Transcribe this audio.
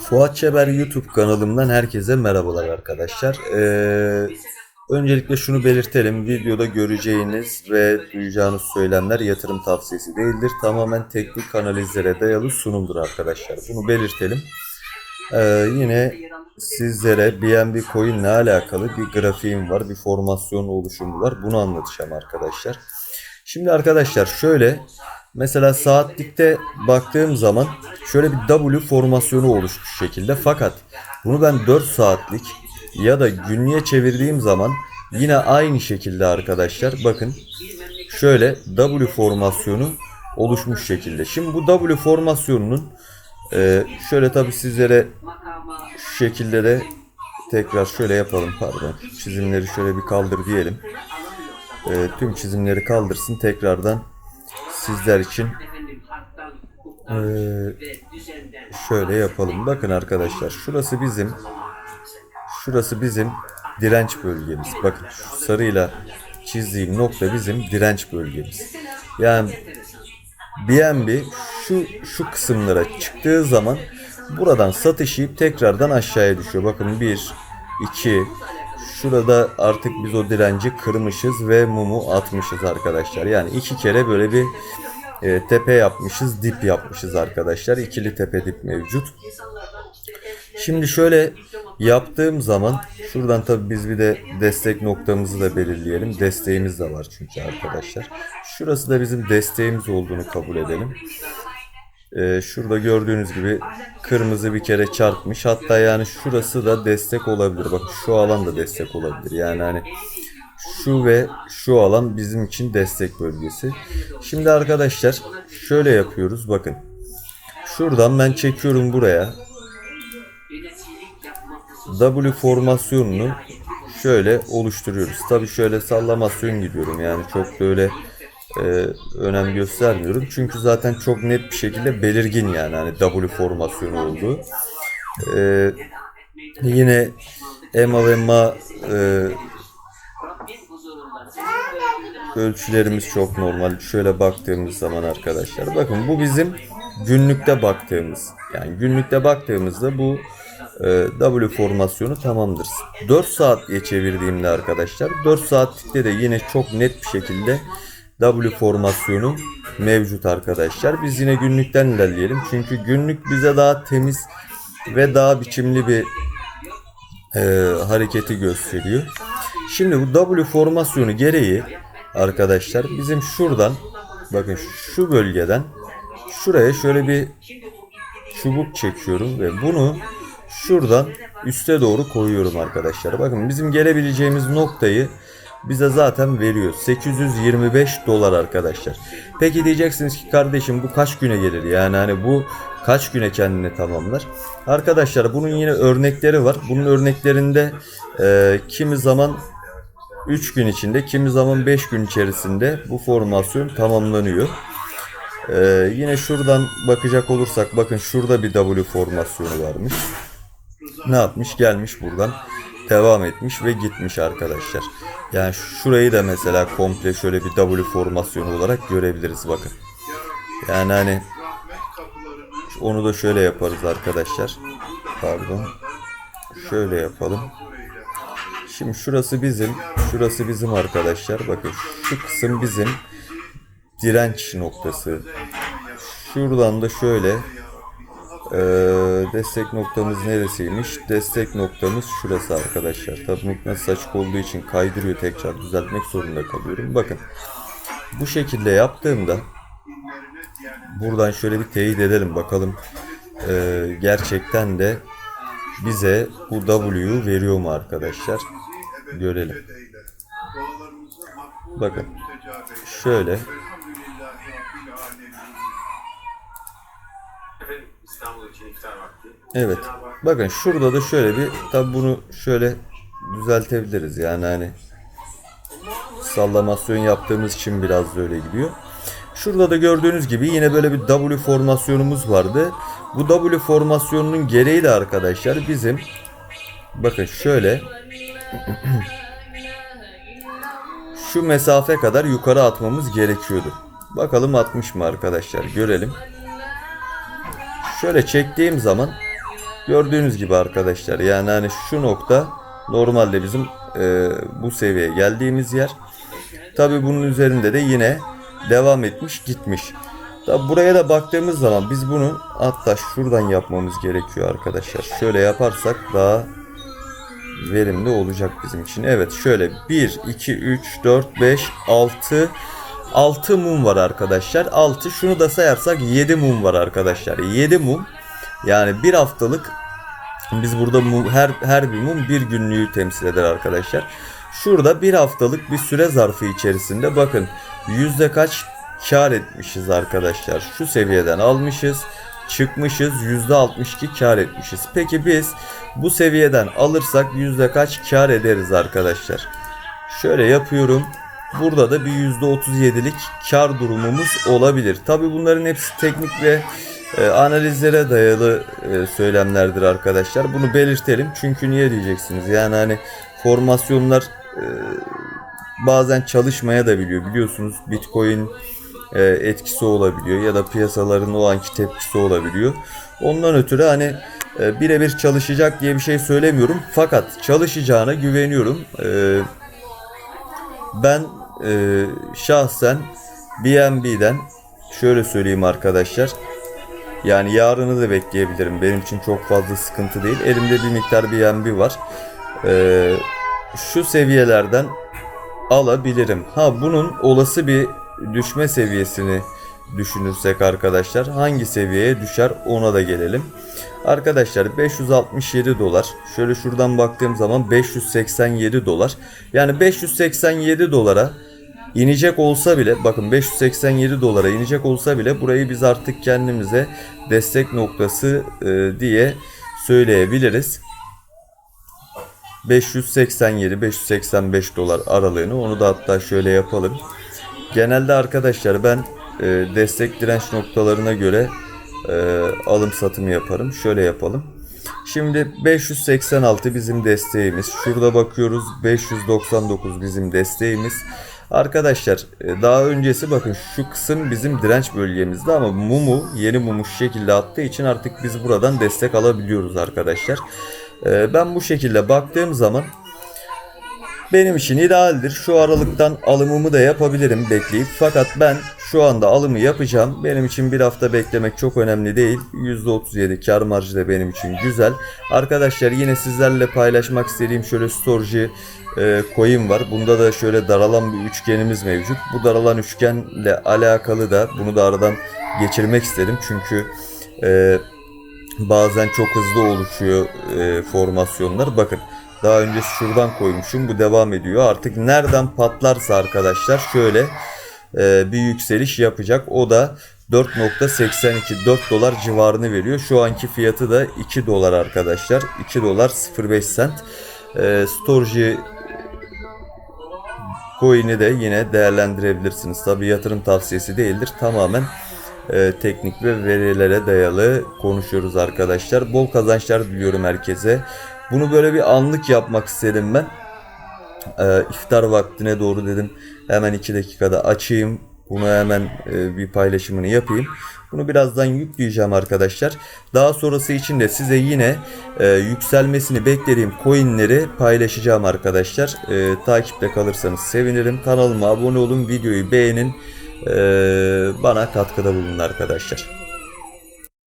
Fuat Çeber YouTube kanalımdan herkese merhabalar arkadaşlar. Ee, öncelikle şunu belirtelim. Videoda göreceğiniz ve duyacağınız söylemler yatırım tavsiyesi değildir. Tamamen teknik analizlere dayalı sunumdur arkadaşlar. Bunu belirtelim. Ee, yine sizlere BNB Coin ile alakalı bir grafiğim var, bir formasyon oluşumu var. Bunu anlatacağım arkadaşlar. Şimdi arkadaşlar şöyle mesela saatlikte baktığım zaman şöyle bir W formasyonu oluşmuş şekilde fakat bunu ben 4 saatlik ya da günlüğe çevirdiğim zaman yine aynı şekilde arkadaşlar bakın şöyle W formasyonu oluşmuş şekilde. Şimdi bu W formasyonunun e, şöyle tabi sizlere şu şekilde de tekrar şöyle yapalım pardon çizimleri şöyle bir kaldır diyelim. E, tüm çizimleri kaldırsın tekrardan sizler için e, şöyle yapalım. Bakın arkadaşlar şurası bizim şurası bizim direnç bölgemiz. Bakın sarıyla çizdiğim nokta bizim direnç bölgemiz. Yani BNB şu şu kısımlara çıktığı zaman buradan satış yiyip tekrardan aşağıya düşüyor. Bakın 1 2 Şurada artık biz o direnci kırmışız ve mumu atmışız arkadaşlar. Yani iki kere böyle bir e, tepe yapmışız, dip yapmışız arkadaşlar. İkili tepe dip mevcut. Şimdi şöyle yaptığım zaman şuradan tabii biz bir de destek noktamızı da belirleyelim. Desteğimiz de var çünkü arkadaşlar. Şurası da bizim desteğimiz olduğunu kabul edelim. Ee, şurada gördüğünüz gibi kırmızı bir kere çarpmış. Hatta yani şurası da destek olabilir. Bak şu alan da destek olabilir. Yani hani şu ve şu alan bizim için destek bölgesi. Şimdi arkadaşlar şöyle yapıyoruz. Bakın. Şuradan ben çekiyorum buraya. W formasyonunu şöyle oluşturuyoruz. Tabi şöyle sallamasyon gidiyorum. Yani çok böyle e, önem göstermiyorum. Çünkü zaten çok net bir şekilde belirgin yani hani W formasyonu olduğu. E, yine EMA ve MA e, ölçülerimiz çok normal. Şöyle baktığımız zaman arkadaşlar bakın bu bizim günlükte baktığımız yani günlükte baktığımızda bu e, W formasyonu tamamdır. 4 saat diye çevirdiğimde arkadaşlar 4 saatlikte de yine çok net bir şekilde W formasyonu mevcut arkadaşlar. Biz yine günlükten ilerleyelim. Çünkü günlük bize daha temiz ve daha biçimli bir e, hareketi gösteriyor. Şimdi bu W formasyonu gereği arkadaşlar bizim şuradan bakın şu bölgeden şuraya şöyle bir çubuk çekiyorum ve bunu şuradan üste doğru koyuyorum arkadaşlar. Bakın bizim gelebileceğimiz noktayı bize zaten veriyor. 825 dolar arkadaşlar. Peki diyeceksiniz ki kardeşim bu kaç güne gelir? Yani hani bu kaç güne kendini tamamlar? Arkadaşlar bunun yine örnekleri var. Bunun örneklerinde e, kimi zaman 3 gün içinde, kimi zaman 5 gün içerisinde bu formasyon tamamlanıyor. Ee, yine şuradan bakacak olursak bakın şurada bir W formasyonu varmış. Ne yapmış? Gelmiş buradan devam etmiş ve gitmiş arkadaşlar. Yani şurayı da mesela komple şöyle bir W formasyonu olarak görebiliriz bakın. Yani hani onu da şöyle yaparız arkadaşlar. Pardon. Şöyle yapalım. Şimdi şurası bizim, şurası bizim arkadaşlar. Bakın şu kısım bizim direnç noktası. Şuradan da şöyle ee, destek noktamız neresiymiş? Destek noktamız şurası arkadaşlar. Tabi mıknatıs açık olduğu için kaydırıyor tekrar düzeltmek zorunda kalıyorum. Bakın bu şekilde yaptığımda buradan şöyle bir teyit edelim bakalım ee, gerçekten de bize bu W'yu veriyor mu arkadaşlar? Görelim. Bakın şöyle İstanbul için iftar vakti. Evet. Bakın şurada da şöyle bir tabi bunu şöyle düzeltebiliriz. Yani hani sallamasyon yaptığımız için biraz da öyle gidiyor. Şurada da gördüğünüz gibi yine böyle bir W formasyonumuz vardı. Bu W formasyonunun gereği de arkadaşlar bizim bakın şöyle şu mesafe kadar yukarı atmamız gerekiyordu. Bakalım atmış mı arkadaşlar görelim. Şöyle çektiğim zaman Gördüğünüz gibi arkadaşlar yani hani şu nokta normalde bizim e, bu seviyeye geldiğimiz yer. Tabi bunun üzerinde de yine devam etmiş gitmiş. Tabi buraya da baktığımız zaman biz bunu hatta şuradan yapmamız gerekiyor arkadaşlar. Şöyle yaparsak daha verimli olacak bizim için. Evet şöyle 1, 2, 3, 4, 5, 6 6 mum var arkadaşlar. 6 şunu da sayarsak 7 mum var arkadaşlar. 7 mum yani bir haftalık biz burada mum, her her bir mum bir günlüğü temsil eder arkadaşlar. Şurada bir haftalık bir süre zarfı içerisinde bakın yüzde kaç kar etmişiz arkadaşlar. Şu seviyeden almışız çıkmışız yüzde 62 kar etmişiz. Peki biz bu seviyeden alırsak yüzde kaç kar ederiz arkadaşlar? Şöyle yapıyorum. Burada da bir yüzde 37'lik kar durumumuz olabilir. Tabi bunların hepsi teknik ve e, analizlere dayalı e, söylemlerdir arkadaşlar. Bunu belirtelim. Çünkü niye diyeceksiniz? Yani hani formasyonlar e, bazen çalışmaya da biliyor. Biliyorsunuz Bitcoin e, etkisi olabiliyor ya da piyasaların o anki tepkisi olabiliyor. Ondan ötürü hani e, birebir çalışacak diye bir şey söylemiyorum. Fakat çalışacağına güveniyorum. E, ben e, şahsen BNB'den şöyle söyleyeyim arkadaşlar. Yani yarını da bekleyebilirim. Benim için çok fazla sıkıntı değil. Elimde bir miktar BNB var. E, şu seviyelerden alabilirim. Ha bunun olası bir düşme seviyesini düşünürsek arkadaşlar hangi seviyeye düşer ona da gelelim. Arkadaşlar 567 dolar. Şöyle şuradan baktığım zaman 587 dolar. Yani 587 dolara inecek olsa bile bakın 587 dolara inecek olsa bile burayı biz artık kendimize destek noktası e, diye söyleyebiliriz. 587-585 dolar aralığını onu da hatta şöyle yapalım. Genelde arkadaşlar ben e, destek direnç noktalarına göre e, alım satım yaparım. Şöyle yapalım. Şimdi 586 bizim desteğimiz. Şurada bakıyoruz 599 bizim desteğimiz. Arkadaşlar e, daha öncesi bakın şu kısım bizim direnç bölgemizde ama mumu yeni mumu şu şekilde attığı için artık biz buradan destek alabiliyoruz arkadaşlar. E, Ben bu şekilde baktığım zaman benim için idealdir. Şu aralıktan alımımı da yapabilirim bekleyip. Fakat ben şu anda alımı yapacağım. Benim için bir hafta beklemek çok önemli değil. %37 kar marjı da benim için güzel. Arkadaşlar yine sizlerle paylaşmak istediğim şöyle storage e, coin var. Bunda da şöyle daralan bir üçgenimiz mevcut. Bu daralan üçgenle alakalı da bunu da aradan geçirmek istedim. Çünkü e, bazen çok hızlı oluşuyor e, formasyonlar. Bakın daha önce şuradan koymuşum. Bu devam ediyor. Artık nereden patlarsa arkadaşlar şöyle e, bir yükseliş yapacak. O da 4.82 4 dolar civarını veriyor. Şu anki fiyatı da 2 dolar arkadaşlar. 2 dolar 05 cent. E, storage coin'i de yine değerlendirebilirsiniz. Tabi yatırım tavsiyesi değildir. Tamamen e, teknik ve verilere dayalı konuşuyoruz arkadaşlar. Bol kazançlar diliyorum herkese. Bunu böyle bir anlık yapmak istedim ben. E, iftar vaktine doğru dedim. Hemen 2 dakikada açayım. Bunu hemen e, bir paylaşımını yapayım. Bunu birazdan yükleyeceğim arkadaşlar. Daha sonrası için de size yine e, yükselmesini beklediğim coinleri paylaşacağım arkadaşlar. E, takipte kalırsanız sevinirim. Kanalıma abone olun, videoyu beğenin. E, bana katkıda bulunun arkadaşlar.